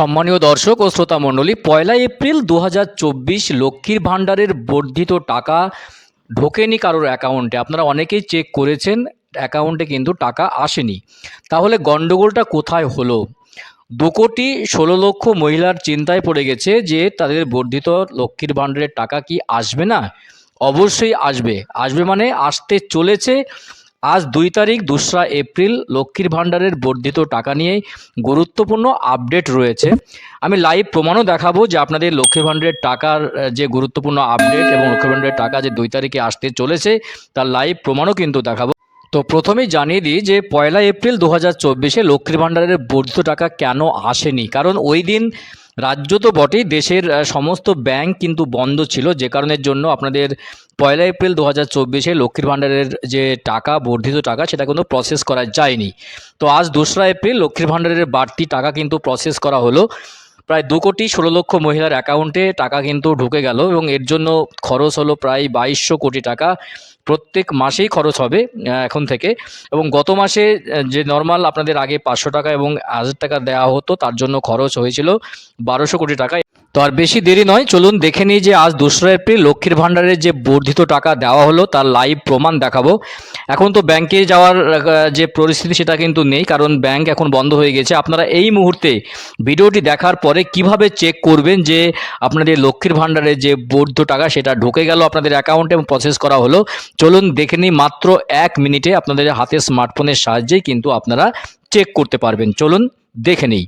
সম্মানীয় দর্শক ও শ্রোতা মণ্ডলী, পয়লা এপ্রিল দু হাজার চব্বিশ লক্ষ্মীর ভাণ্ডারের বর্ধিত টাকা ঢোকেনি কারোর অ্যাকাউন্টে। আপনারা অনেকেই চেক করেছেন, অ্যাকাউন্টে কিন্তু টাকা আসেনি। তাহলে গণ্ডগোলটা কোথায় হলো? দু কোটি ষোলো লক্ষ মহিলার চিন্তায় পড়ে গেছে যে তাদের বর্ধিত লক্ষ্মীর ভাণ্ডারের টাকা কি আসবে না? অবশ্যই আসবে। আসবে মানে আসতে চলেছে। আজ দুই তারিখ, দোসরা এপ্রিল, লক্ষ্মীর ভাণ্ডারের বর্ধিত টাকা নিয়ে গুরুত্বপূর্ণ আপডেট রয়েছে। আমি লাইভ প্রমাণও দেখাবো যে আপনাদের লক্ষ্মীর ভাণ্ডারের টাকার যে গুরুত্বপূর্ণ আপডেট এবং লক্ষ্মীর ভাণ্ডারের টাকা যে দুই তারিখে আসতে চলেছে, তার লাইভ প্রমাণও কিন্তু দেখাবো। তো প্রথমেই জানিয়ে দিই যে পয়লা এপ্রিল দু হাজার চব্বিশে লক্ষ্মীর ভাণ্ডারের বর্ধিত টাকা কেন আসেনি? কারণ ওই দিন রাজ্য তো বটেই, দেশের সমস্ত ব্যাংক কিন্তু বন্ধ ছিল, যে কারণের জন্য আপনাদের পয়লা এপ্রিল দু হাজার চব্বিশে লক্ষ্মীর ভাণ্ডারের যে টাকা, বর্ধিত টাকা, সেটা কিন্তু প্রসেস করা যায়নি। তো আজ দোসরা এপ্রিল লক্ষ্মীর ভাণ্ডারের বাড়তি টাকা কিন্তু প্রসেস করা হলো। প্রায় দু কোটি ষোলো লক্ষ মহিলার অ্যাকাউন্টে টাকা কিন্তু ঢুকে গেল এবং এর জন্য খরচ হলো প্রায় বাইশশো কোটি টাকা। প্রত্যেক মাসেই খরচ হবে এখন থেকে। এবং গত মাসে যে নর্মাল আপনাদের আগে পাঁচশো টাকা এবং হাজার টাকা দেওয়া হতো, তার জন্য খরচ হয়েছিল বারোশো কোটি টাকা। তো আর বেশি দেরি নয়, চলুন দেখে নিই যে আজ দোসরা এপ্রিল লক্ষ্মীর ভাণ্ডারের যে বর্ধিত টাকা দেওয়া হলো, তার লাইভ প্রমাণ দেখাবো। এখন তো ব্যাংকে যাওয়ার যে পরিস্থিতি সেটা কিন্তু নেই, কারণ ব্যাংক এখন বন্ধ হয়ে গেছে। আপনারা এই মুহূর্তে ভিডিওটি দেখার পরে কীভাবে চেক করবেন যে আপনাদের লক্ষ্মীর ভাণ্ডারের যে বর্ধিত টাকা, সেটা ঢুকে গেল আপনাদের অ্যাকাউন্টে এবং প্রসেস করা হলো? চলুন দেখে নিই মাত্র এক মিনিটে আপনাদের হাতে স্মার্টফোনের সাহায্যেই কিন্তু আপনারা চেক করতে পারবেন। চলুন দেখে নিই।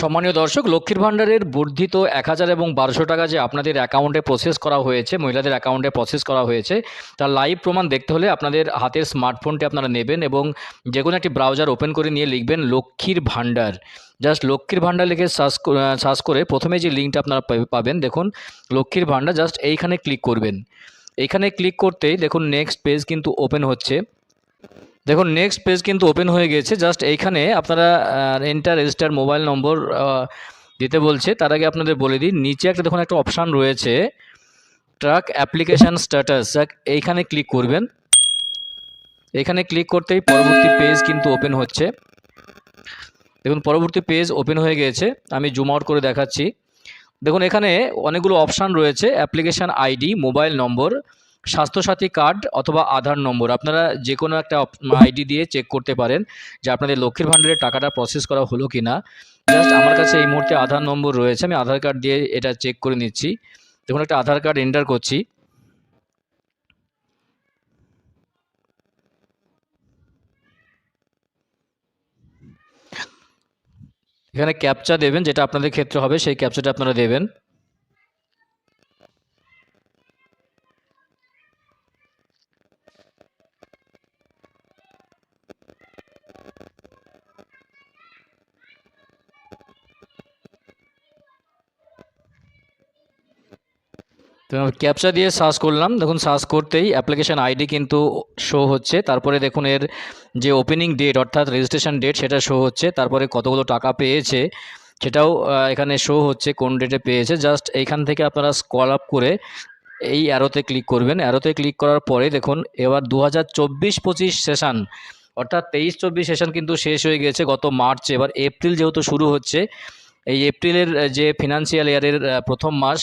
সম্মানীয় দর্শক, লক্ষ্মীর ভাণ্ডারের বর্ধিত এক হাজার এবং বারোশো টাকা যে আপনাদের অ্যাকাউন্টে প্রসেস করা হয়েছে, মহিলাদের অ্যাকাউন্টে প্রসেস করা হয়েছে, তার লাইভ প্রমাণ দেখতে হলে আপনাদের হাতের স্মার্টফোনটি আপনারা নেবেন এবং যে কোনো একটি ব্রাউজার ওপেন করে নিয়ে লিখবেন লক্ষ্মীর ভাণ্ডার। জাস্ট লক্ষ্মীর ভাণ্ডার লিখে সার্চ সার্চ করে প্রথমে যে লিঙ্কটা আপনারা পাবেন, দেখুন, লক্ষ্মীর ভাণ্ডার জাস্ট এইখানে ক্লিক করবেন। এইখানে ক্লিক করতেই দেখুন নেক্সট পেজ কিন্তু ওপেন হচ্ছে। দেখুন নেক্সট পেজ কিন্তু ওপেন হয়ে গেছে জাস্ট এইখানে আপনারা এন্টার রেজিস্টার মোবাইল নম্বর দিতে বলছে। তার আগে আপনাদের বলে দিই, নিচে একটা দেখুন একটা অপশান রয়েছে ট্রাক অ্যাপ্লিকেশান স্ট্যাটাস এইখানে ক্লিক করবেন। এখানে ক্লিক করতেই পরবর্তী পেজ কিন্তু ওপেন হচ্ছে। দেখুন, পরবর্তী পেজ ওপেন হয়ে গেছে আমি জুম আউট করে দেখাচ্ছি। দেখুন, এখানে অনেকগুলো অপশান রয়েছে। Application ID mobile number Swasthya Sathi card অথবা আধার নম্বর, আপনারা যে কোনো একটা আইডি দিয়ে চেক করতে পারেন যে আপনাদের লক্ষ্মীর ভাণ্ডারের টাকাটা প্রসেস করা হলো কি না জাস্ট আমার কাছে এই মুহূর্তে আধার নম্বর রয়েছে, আমি আধার কার্ড দিয়ে এটা চেক করে নিচ্ছি। দেখুন, একটা আধার কার্ড এন্টার করছি। এখানে ক্যাপচা দেবেন, যেটা আপনাদের ক্ষেত্রে হবে, সেই ক্যাপচাটা আপনারা দেবেন। তো ক্যাপচা দিয়ে সার্চ করলাম। দেখুন সার্চ করতেই অ্যাপ্লিকেশন আইডি কিন্তু শো হচ্ছে। তারপরে দেখুন, এর যে ওপেনিং ডেট অর্থাৎ রেজিস্ট্রেশন ডেট সেটা শো হচ্ছে। তারপরে কতগুলো টাকা পেয়েছে, সেটাও এখানে শো হচ্ছে, কোন ডেটে পেয়েছে। জাস্ট এইখান থেকে আপনারা স্কল আপ করে এই অ্যারোতে ক্লিক করবেন। অ্যারোতে ক্লিক করার পরে দেখুন, এবার দু হাজার চব্বিশ সেশন অর্থাৎ তেইশ চব্বিশ সেশন কিন্তু শেষ হয়ে গেছে গত মার্চে। এবার এপ্রিল যেহেতু শুরু হচ্ছে এই এপ্রিলের যে ফিনান্সিয়াল ইয়ারের প্রথম মাস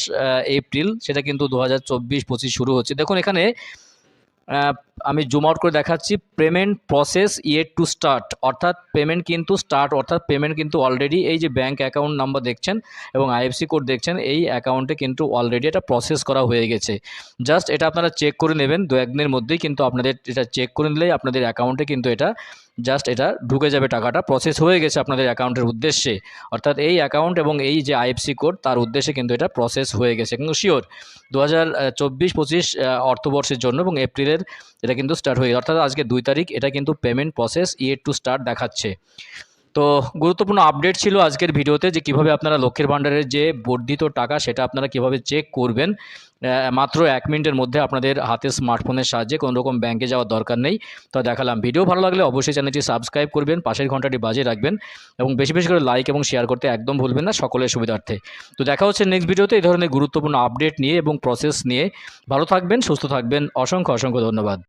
এপ্রিল, সেটা কিন্তু দু হাজার চব্বিশ পঁচিশ শুরু হচ্ছে। দেখুন এখানে আমি জুম আউট করে দেখাচ্ছি payment process yet to start অর্থাৎ পেমেন্ট কিন্তু স্টার্ট অর্থাৎ পেমেন্ট কিন্তু অলরেডি এই যে ব্যাঙ্ক অ্যাকাউন্ট নাম্বার দেখছেন এবং আইএফসি কোড দেখছেন, এই অ্যাকাউন্টে কিন্তু অলরেডি এটা প্রসেস করা হয়ে গেছে। জাস্ট এটা আপনারা চেক করে নেবেন দু একদিনের মধ্যেই কিন্তু আপনাদের এটা চেক করে নিলেই আপনাদের অ্যাকাউন্টে কিন্তু এটা জাস্ট এটা ঢুকে যাবে টাকাটা। প্রসেস হয়ে গেছে আপনাদের অ্যাকাউন্টের উদ্দেশ্যে। অর্থাৎ এই অ্যাকাউন্ট এবং এই যে আইএফসি কোড তার উদ্দেশ্যে কিন্তু এটা প্রসেস হয়ে গেছে। কিন্তু শিওর দু হাজার চব্বিশ, পঁচিশ অর্থবর্ষের জন্য এবং এপ্রিলের এটা কিন্তু স্টার্ট হয়ে গেছে। অর্থাৎ আজকে দুই তারিখ এটা কিন্তু payment process yet to start দেখাচ্ছে। তো গুরুত্বপূর্ণ আপডেট ছিল আজকের ভিডিওতে যে কীভাবে আপনারা লক্ষ্মীর ভাণ্ডারের যে বর্ধিত টাকা, সেটা আপনারা কীভাবে চেক করবেন। মাত্র এক মিনিটের মধ্যে আপনাদের হাতে স্মার্টফোনের সাহায্যে কোনো রকম ব্যাঙ্কে যাওয়ার দরকার নেই। তো দেখালাম ভিডিও ভালো লাগলে অবশ্যই চ্যানেলটি সাবস্ক্রাইব করবেন, পাশের ঘন্টাটি বাজিয়ে রাখবেন এবং বেশি বেশি করে লাইক এবং শেয়ার করতে একদম ভুলবেন না সকলের সুবিধার্থে। তো দেখা হচ্ছে নেক্সট ভিডিওতে এই ধরনের গুরুত্বপূর্ণ আপডেট নিয়ে এবং প্রসেস নিয়ে। ভালো থাকবেন, সুস্থ থাকবেন, অসংখ্য অসংখ্য ধন্যবাদ।